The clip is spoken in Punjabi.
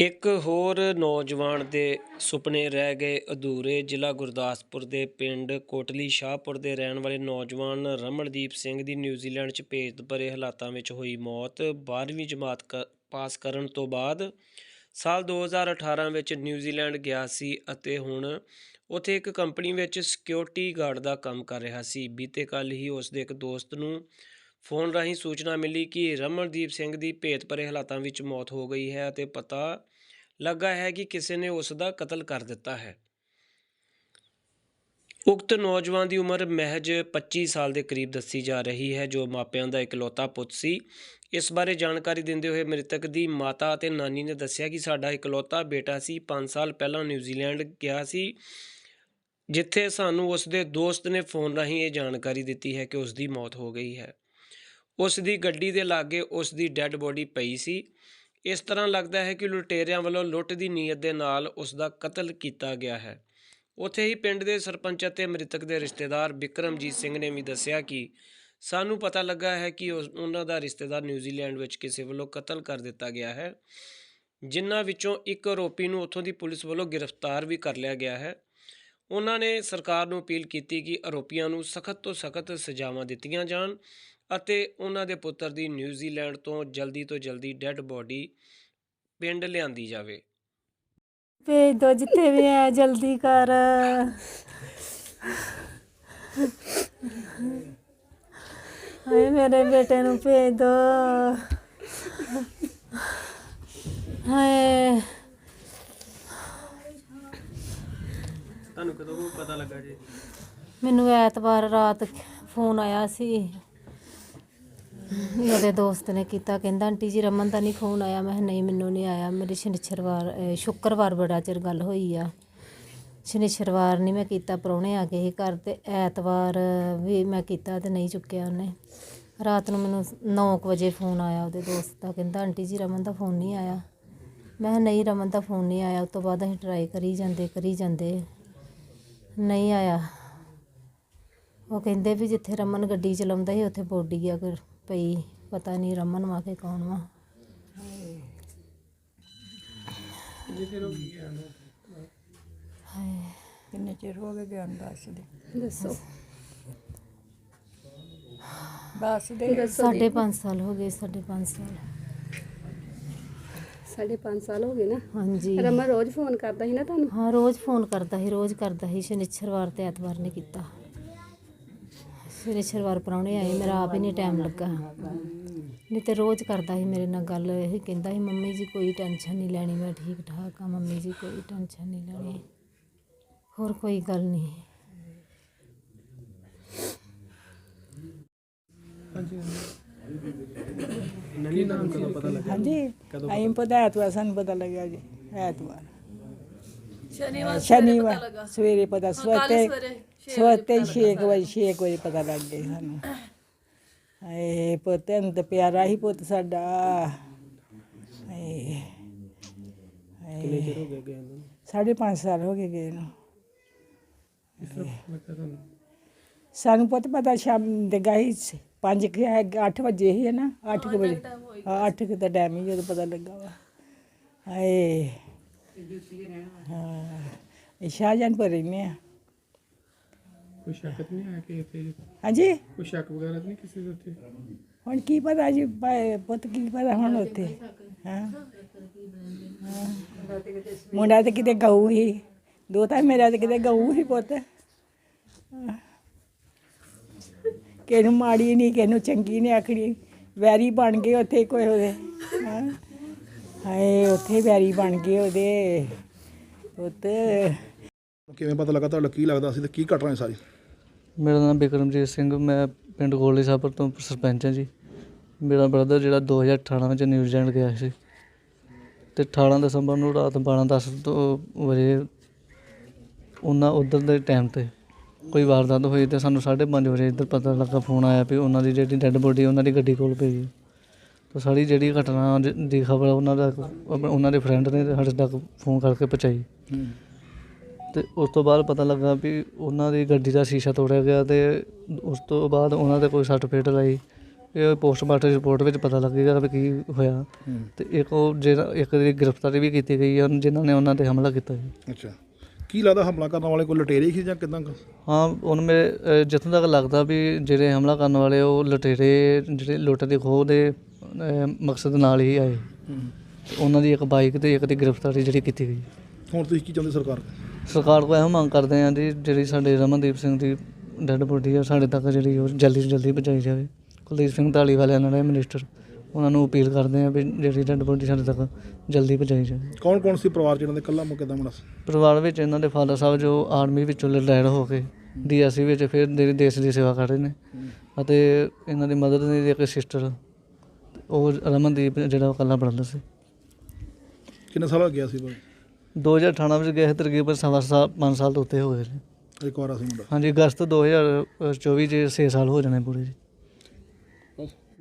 ਇੱਕ ਹੋਰ ਨੌਜਵਾਨ ਦੇ ਸੁਪਨੇ ਰਹਿ ਗਏ ਅਧੂਰੇ। ਜ਼ਿਲ੍ਹਾ ਗੁਰਦਾਸਪੁਰ ਦੇ ਪਿੰਡ ਕੋਟਲੀ ਸ਼ਾਹਪੁਰ ਦੇ ਰਹਿਣ ਵਾਲੇ ਨੌਜਵਾਨ ਰਮਨਦੀਪ ਸਿੰਘ ਦੀ ਨਿਊਜ਼ੀਲੈਂਡ 'ਚ ਭੇਤ ਭਰੇ ਹਾਲਾਤਾਂ ਵਿੱਚ ਹੋਈ ਮੌਤ। 12ਵੀਂ ਜਮਾਤ ਕ- ਪਾਸ ਕਰਨ ਤੋਂ ਬਾਅਦ ਸਾਲ 2018 ਵਿੱਚ ਨਿਊਜ਼ੀਲੈਂਡ ਗਿਆ ਸੀ ਅਤੇ ਹੁਣ ਉੱਥੇ ਇੱਕ ਕੰਪਨੀ ਵਿੱਚ ਸਿਕਿਉਰਿਟੀ ਗਾਰਡ ਦਾ ਕੰਮ ਕਰ ਰਿਹਾ ਸੀ। ਬੀਤੇ ਕੱਲ ਹੀ ਉਸ ਦੇ ਇੱਕ ਦੋਸਤ ਨੂੰ ਫੋਨ ਰਾਹੀਂ ਸੂਚਨਾ ਮਿਲੀ ਕਿ ਰਮਨਦੀਪ ਸਿੰਘ ਦੀ ਭੇਤ ਭਰੇ ਹਾਲਾਤਾਂ ਵਿੱਚ ਮੌਤ ਹੋ ਗਈ ਹੈ ਅਤੇ ਪਤਾ ਲੱਗਾ ਹੈ ਕਿ ਕਿਸੇ ਨੇ ਉਸ ਦਾ ਕਤਲ ਕਰ ਦਿੱਤਾ ਹੈ। ਉਕਤ ਨੌਜਵਾਨ ਦੀ ਉਮਰ ਮਹਿਜ 25 ਸਾਲ ਦੇ ਕਰੀਬ ਦੱਸੀ ਜਾ ਰਹੀ ਹੈ, ਜੋ ਮਾਪਿਆਂ ਦਾ ਇਕਲੌਤਾ ਪੁੱਤ ਸੀ। ਇਸ ਬਾਰੇ ਜਾਣਕਾਰੀ ਦਿੰਦੇ ਹੋਏ ਮ੍ਰਿਤਕ ਦੀ ਮਾਤਾ ਅਤੇ ਨਾਨੀ ਨੇ ਦੱਸਿਆ ਕਿ ਸਾਡਾ ਇਕਲੌਤਾ ਬੇਟਾ ਸੀ 5 ਸਾਲ ਪਹਿਲਾਂ ਨਿਊਜ਼ੀਲੈਂਡ ਗਿਆ ਸੀ, ਜਿੱਥੇ ਸਾਨੂੰ ਉਸ ਦੇ ਦੋਸਤ ਨੇ ਫੋਨ ਰਾਹੀਂ ਇਹ ਜਾਣਕਾਰੀ ਦਿੱਤੀ ਹੈ ਕਿ ਉਸ ਦੀ ਮੌਤ ਹੋ ਗਈ ਹੈ। ਉਸ ਦੀ ਗੱਡੀ ਦੇ ਲਾਗੇ ਉਸ ਦੀ ਡੈੱਡ ਬੋਡੀ ਪਈ ਸੀ। ਇਸ ਤਰ੍ਹਾਂ ਲੱਗਦਾ ਹੈ ਕਿ ਲੁਟੇਰਿਆਂ ਵੱਲੋਂ ਲੁੱਟ ਦੀ ਨੀਅਤ ਦੇ ਨਾਲ ਉਸ ਦਾ ਕਤਲ ਕੀਤਾ ਗਿਆ ਹੈ। ਉੱਥੇ ਹੀ ਪਿੰਡ ਦੇ ਸਰਪੰਚ ਅਤੇ ਮ੍ਰਿਤਕ ਦੇ ਰਿਸ਼ਤੇਦਾਰ ਬਿਕਰਮਜੀਤ ਸਿੰਘ ਨੇ ਵੀ ਦੱਸਿਆ ਕਿ ਸਾਨੂੰ ਪਤਾ ਲੱਗਾ ਹੈ ਕਿ ਉਹਨਾਂ ਦਾ ਰਿਸ਼ਤੇਦਾਰ ਨਿਊਜ਼ੀਲੈਂਡ ਵਿੱਚ ਕਿਸੇ ਵੱਲੋਂ ਕਤਲ ਕਰ ਦਿੱਤਾ ਗਿਆ ਹੈ, ਜਿਨ੍ਹਾਂ ਵਿੱਚੋਂ ਇੱਕ ਆਰੋਪੀ ਨੂੰ ਉੱਥੋਂ ਦੀ ਪੁਲਿਸ ਵੱਲੋਂ ਗ੍ਰਿਫਤਾਰ ਵੀ ਕਰ ਲਿਆ ਗਿਆ ਹੈ। ਉਹਨਾਂ ਨੇ ਸਰਕਾਰ ਨੂੰ ਅਪੀਲ ਕੀਤੀ ਕਿ ਆਰੋਪੀਆਂ ਨੂੰ ਸਖਤ ਤੋਂ ਸਖਤ ਸਜ਼ਾਵਾਂ ਦਿੱਤੀਆਂ ਜਾਣ ਅਤੇ ਉਹਨਾਂ ਦੇ ਪੁੱਤਰ ਦੀ ਨਿਊਜ਼ੀਲੈਂਡ ਤੋਂ ਜਲਦੀ ਤੋਂ ਜਲਦੀ ਡੈੱਡ ਬੋਡੀ ਪਿੰਡ ਲਿਆਂਦੀ ਜਾਵੇ। ਭੇਜ ਦੋ ਜਿੱਥੇ ਵੀ ਹੈ ਜਲਦੀ ਕਰ। ਹਾਏ ਮੇਰੇ ਬੇਟੇ ਨੂੰ ਭੇਜ ਦੋ। ਹਾਏ। ਤੁਹਾਨੂੰ ਕਦੋਂ ਪਤਾ ਲੱਗਾ ਜੀ? ਮੈਨੂੰ ਐਤਵਾਰ ਰਾਤ ਫੋਨ ਆਇਆ ਸੀ। ਮੇਰੇ ਦੋਸਤ ਨੇ ਕੀਤਾ, ਕਹਿੰਦਾ, ਆਂਟੀ ਜੀ, ਰਮਨ ਦਾ ਨਹੀਂ ਫੋਨ ਆਇਆ। ਮੈਂ ਕਿਹਾ, ਨਹੀਂ, ਮੈਨੂੰ ਨਹੀਂ ਆਇਆ। ਮੇਰੀ ਸ਼ਨੀਚਰਵਾਰ, ਅਹ, ਸ਼ੁੱਕਰਵਾਰ ਬੜਾ ਚਿਰ ਗੱਲ ਹੋਈ ਆ। ਸ਼ਨੀਚਰਵਾਰ ਨਹੀਂ ਮੈਂ ਕੀਤਾ, ਪ੍ਰਾਹੁਣੇ ਆ ਗਏ ਸੀ ਘਰ ਤੇ ਐਤਵਾਰ ਵੀ ਮੈਂ ਕੀਤਾ ਤੇ ਨਹੀਂ ਚੁੱਕਿਆ ਉਹਨੇ। ਰਾਤ ਨੂੰ ਮੈਨੂੰ 9 ਵਜੇ ਫੋਨ ਆਇਆ ਉਹਦੇ ਦੋਸਤ ਦਾ, ਕਹਿੰਦਾ, ਆਂਟੀ ਜੀ, ਰਮਨ ਦਾ ਫੋਨ ਨਹੀਂ ਆਇਆ। ਮੈਂ ਕਿਹਾ, ਨਹੀਂ, ਰਮਨ ਦਾ ਫੋਨ ਨਹੀਂ ਆਇਆ। ਉਸ ਤੋਂ ਬਾਅਦ ਅਸੀਂ ਟਰਾਈ ਕਰੀ ਜਾਂਦੇ ਕਰੀ ਜਾਂਦੇ। ਨਹੀਂ ਆਇਆ। ਉਹ ਕਹਿੰਦੇ ਵੀ ਜਿੱਥੇ ਰਮਨ ਗੱਡੀ ਚਲਾਉਂਦਾ ਸੀ, ਉੱਥੇ ਬੋਡੀ ਆ ਕੋਈ ਪਈ ਪਤਾ ਨਹੀਂ ਰਮਨ ਵਾ ਕੇ ਕੌਣ ਵਾ। ਹਾਏ। ਕਿੰਨੇ ਚਿਰ ਹੋ ਗਏ ਗਿਆਨ ਦੱਸ ਦੇ। ਦੱਸੋ। ਦੱਸ ਦੇ। ਸਾਢੇ ਪੰਜ ਸਾਲ ਹੋ ਗਏ ਸਾਢੇ ਪੰਜ ਸਾਲ। ਸਾਢੇ ਪੰਜ ਸਾਲ ਹੋ ਗਏ ਨਾ? ਹਾਂਜੀ। ਰਮਨ ਰੋਜ਼ ਫੋਨ ਕਰਦਾ ਸੀ ਨਾ ਤੁਹਾਨੂੰ? ਹਾਂ ਰੋਜ਼ ਫੋਨ ਕਰਦਾ ਸੀ ਰੋਜ਼ ਕਰਦਾ ਸੀ ਸ਼ਨੀਚਰਵਾਰ ਤੇ ਐਤਵਾਰ ਨੇ ਕੀਤਾ। ਸ਼ਨੀਚਰਵਾਰ ਪ੍ਰਾਹੁਣੇ ਆਏ ਮੇਰਾ ਆਪ ਹੀ ਨਹੀਂ ਟਾਈਮ ਲੱਗਾ। ਨਹੀਂ ਤੇ ਰੋਜ਼ ਕਰਦਾ ਸੀ ਮੇਰੇ ਨਾਲ ਗੱਲ ਇਹ ਕਹਿੰਦਾ ਸੀ ਮੰਮੀ ਜੀ ਕੋਈ ਟੈਨਸ਼ਨ ਨਹੀਂ ਲੈਣੀ ਮੈਂ ਠੀਕ ਠਾਕ ਆ ਮੰਮੀ ਜੀ ਕੋਈ ਟੈਨਸ਼ਨ ਨਹੀਂ ਲੈਣੀ। ਹੋਰ ਕੋਈ ਗੱਲ ਨਹੀਂ। ਹਾਂਜੀ ਆਈਂ ਪਤਾ ਐਤਵਾਰ ਸਾਨੂੰ ਪਤਾ ਲੱਗਿਆ ਜੀ ਐਤਵਾਰ। ਸ਼ਨੀਵਾਰ ਸ਼ਨੀਵਾਰ ਸਵੇਰੇ ਪਤਾ ਸਵੇਰੇ। ਸਵੇਰੇ 6 ਵਜੇ 6 ਵਜੇ ਪਤਾ ਲੱਗ ਗਿਆ ਸਾਨੂੰ। ਹਾਏ ਪੁੱਤ ਨੂੰ ਤਾਂ ਪਿਆਰਾ ਹੀ ਪੁੱਤ ਸਾਡਾ। ਹਾਏ ਕਿੰਨੇ ਚਿਰ ਹੋ ਗਿਆ ਗਏ ਨੂੰ? ਸਾਢੇ ਪੰਜ ਸਾਲ ਹੋ ਗਏ ਗਏ ਨੂੰ। ਸਾਨੂੰ ਪੁੱਤ ਪਤਾ ਸ਼ਾਮ ਦੇ ਗਾਈ 5 ਕਿ 8 ਵਜੇ ਹੀ ਹੈ ਨਾ 8 ਵਜੇ। ਹਾਂ 8 ਕਿ ਦਾ ਟਾਈਮ ਹੀ ਜਦੋਂ ਪਤਾ ਲੱਗਾ ਵਾ। ਹਾਏ। ਹਾਂ ਇਹ ਸ਼ਾਹਜਹਾਨਪੁਰ ਰਹਿੰਦੇ ਆ। ਕੋਈ ਸ਼ੱਕ ਤਾਂ ਨਹੀਂ ਆਇਆ ਕਿ ਇੱਥੇ ਹਾਂਜੀ? ਕੋਈ ਸ਼ੱਕ ਵਗੈਰਾ ਤਾਂ ਨਹੀਂ ਕਿਸੇ ਦੇ ਉੱਤੇ? ਹੁਣ ਕੀ ਪਤਾ ਜੀ ਭਾਈ ਪੁੱਤ ਕੀ ਪਤਾ ਹੁਣ ਉੱਥੇ? ਹਾਂ। ਹਾਂ। ਮੁੰਡਾ ਤੇ ਕਿਤੇ ਗਊ ਹੀ ਦੋ ਤਾਂ ਮੇਰਾ ਤੇ ਕਿਤੇ ਗਊ ਹੀ ਪੁੱਤ। ਕਿਸੇ ਨੂੰ ਮਾੜੀ ਨਹੀਂ ਕਿਸੇ ਨੂੰ ਚੰਗੀ ਨਹੀਂ ਆਖਣੀ। ਵੈਰੀ ਬਣ ਗਏ ਉੱਥੇ ਕੋਈ ਉਹਦੇ। ਹਾਂ। ਹਾਏ ਉੱਥੇ ਵੈਰੀ ਬਣ ਗਏ ਉਹਦੇ। ਪੁੱਤ। ਕਿਵੇਂ ਪਤਾ ਲੱਗਾ ਤੁਹਾਡਾ ਕੀ ਲੱਗਦਾ ਸੀ ਤੇ ਕੀ ਘਟਨਾ ਹੈ ਸਾਰੀ? ਮੇਰਾ ਨਾਮ ਬਿਕਰਮਜੀਤ ਸਿੰਘ, ਮੈਂ ਪਿੰਡ ਗੋਲੀ ਸਾਹਿਬ ਤੋਂ ਸਰਪੰਚ ਹਾਂ ਜੀ। ਮੇਰਾ ਬ੍ਰਦਰ ਜਿਹੜਾ 2018 ਵਿੱਚ ਨਿਊਜ਼ੀਲੈਂਡ ਗਿਆ ਸੀ ਅਤੇ ਅਠਾਰ੍ਹਾਂ ਦਸੰਬਰ ਨੂੰ ਰਾਤ 12:10 ਤੋਂ ਵਜੇ ਉਹਨਾਂ ਉੱਧਰ ਦੇ ਟਾਈਮ ਤੇ ਕੋਈ ਵਾਰਦਾਤ ਹੋਈ ਅਤੇ ਸਾਨੂੰ 5:30 ਵਜੇ ਇੱਧਰ ਪਤਾ ਲੱਗਾ ਫੋਨ ਆਇਆ ਵੀ ਉਹਨਾਂ ਦੀ ਜਿਹੜੀ ਡੈੱਡ ਬੋਡੀ ਉਹਨਾਂ ਦੀ ਗੱਡੀ ਕੋਲ ਪਈ ਤਾਂ ਸਾਰੀ ਜਿਹੜੀ ਘਟਨਾ ਜ- ਦੀ ਖਬਰ ਉਹਨਾਂ ਦਾ ਉਹਨਾਂ ਦੇ ਫਰੈਂਡ ਨੇ ਸਾਡੇ ਤੱਕ ਫੋਨ ਕਰਕੇ ਪਹੁੰਚਾਈ। ਤੇ ਉਸ ਤੋਂ ਬਾਅਦ ਪਤਾ ਲੱਗਾ ਵੀ ਉਹਨਾਂ ਦੀ ਗੱਡੀ ਦਾ ਸ਼ੀਸ਼ਾ ਤੋੜਿਆ ਗਿਆ ਤੇ ਉਸ ਤੋਂ ਬਾਅਦ ਉਹਨਾਂ ਦੇ ਕੋਈ ਸੱਟ ਫੇਟ ਲਾਈ ਇਹ ਪੋਸਟਮਾਰਟਮ ਰਿਪੋਰਟ ਵਿੱਚ ਪਤਾ ਲੱਗੇਗਾ ਵੀ ਕੀ ਹੋਇਆ। ਹੂੰ। ਤੇ ਇੱਕ ਉਹ ਜਿਹੜਾ ਇੱਕ ਦੀ ਗ੍ਰਿਫਤਾਰੀ ਵੀ ਕੀਤੀ ਗਈ ਹੈ ਜਿਨ੍ਹਾਂ ਨੇ ਉਹਨਾਂ ਤੇ ਹਮਲਾ ਕੀਤਾ ਸੀ। ਅੱਛਾ। ਕੀ ਲੱਗਦਾ ਹਮਲਾ ਕਰਨ ਵਾਲੇ ਕੋਈ ਲਟੇਰੇ ਸੀ ਜਾਂ ਕਿਦਾਂ ਹਾਂ ਹੁਣ ਮੇਰੇ ਜਿੱਥੋਂ ਤੱਕ ਲੱਗਦਾ ਵੀ ਜਿਹੜੇ ਹਮਲਾ ਕਰਨ ਵਾਲੇ ਉਹ ਲੁਟੇਰੇ ਜਿਹੜੇ ਲੁੱਟ ਦੇ ਖੋਹ ਦੇ ਮਕਸਦ ਨਾਲ ਹੀ ਆਏ। ਉਹਨਾਂ ਦੀ ਇੱਕ ਬਾਈਕ ਤੇ ਇੱਕ ਦੀ ਗ੍ਰਿਫਤਾਰੀ ਜਿਹੜੀ ਕੀਤੀ ਗਈ। ਹੁਣ ਤੁਸੀਂ ਕੀ ਚਾਹੁੰਦੇ ਸਰਕਾਰ ਤੋਂ? ਸਰਕਾਰ ਕੋਲ ਇਹੋ ਮੰਗ ਕਰਦੇ ਹਾਂ ਜੀ ਜਿਹੜੀ ਸਾਡੇ ਰਮਨਦੀਪ ਸਿੰਘ ਦੀ ਡੈੱਡ ਬੋਡੀ ਆ ਸਾਡੇ ਤੱਕ ਜਿਹੜੀ ਉਹ ਜਲਦੀ ਤੋਂ ਜਲਦੀ ਪਹੁੰਚਾਈ ਜਾਵੇ। ਕੁਲਦੀਪ ਸਿੰਘ ਢਾਲੀ ਵਾਲਿਆਂ ਨਾਲ ਮਿਨਿਸਟਰ ਉਹਨਾਂ ਨੂੰ ਅਪੀਲ ਕਰਦੇ ਆ ਵੀ ਜਿਹੜੀ ਡੈੱਡ ਬੋਡੀ ਸਾਡੇ ਤੱਕ ਜਲਦੀ ਪਹੁੰਚਾਈ ਜਾਵੇ। ਕੌਣ ਕੌਣ ਸੀ ਪਰਿਵਾਰ ਜਿਹਨਾਂ ਦੇ? ਕੱਲਾ ਮੁੱਕੇ ਦਾ ਮੁੰਡਾ ਸੀ। ਪਰਿਵਾਰ ਵਿੱਚ ਇਹਨਾਂ ਦੇ ਫਾਦਰ ਸਾਹਿਬ ਜੋ ਆਰਮੀ ਵਿੱਚੋਂ ਰਿਟਾਇਰ ਹੋ ਕੇ ਡੀਐਸਸੀ ਵਿੱਚ ਫਿਰ ਦੇ ਦੇਸ਼ ਦੀ ਸੇਵਾ ਕਰ ਰਹੇ ਨੇ। ਅਤੇ ਇਹਨਾਂ ਦੀ ਮਦਰ ਦੀ ਇੱਕ ਸਿਸਟਰ ਉਹ ਰਮਨਦੀਪ ਜਿਹੜਾ ਉਹ ਇਕੱਲਾ ਬ੍ਰਦਰ ਸੀ। ਕਿੰਨੇ ਸਾਲ ਹੋ ਗਿਆ ਸੀ? ਬਾਈ 2018 ਵਿੱਚ ਗਏ ਸੀ ਤਕਰੀਬਨ ਸਵਾ ਸਾਲ 5 ਸਾਲ ਤੋਂ ਉੱਤੇ ਹੋ ਗਏ ਨੇ ਇੱਕ ਵਾਰ ਸੀ ਮੁੰਡਾ। ਹਾਂਜੀ ਅਗਸਤ 2024 ਚ 6 ਸਾਲ ਹੋ ਜਾਣੇ ਪੂਰੇ ਜੀ।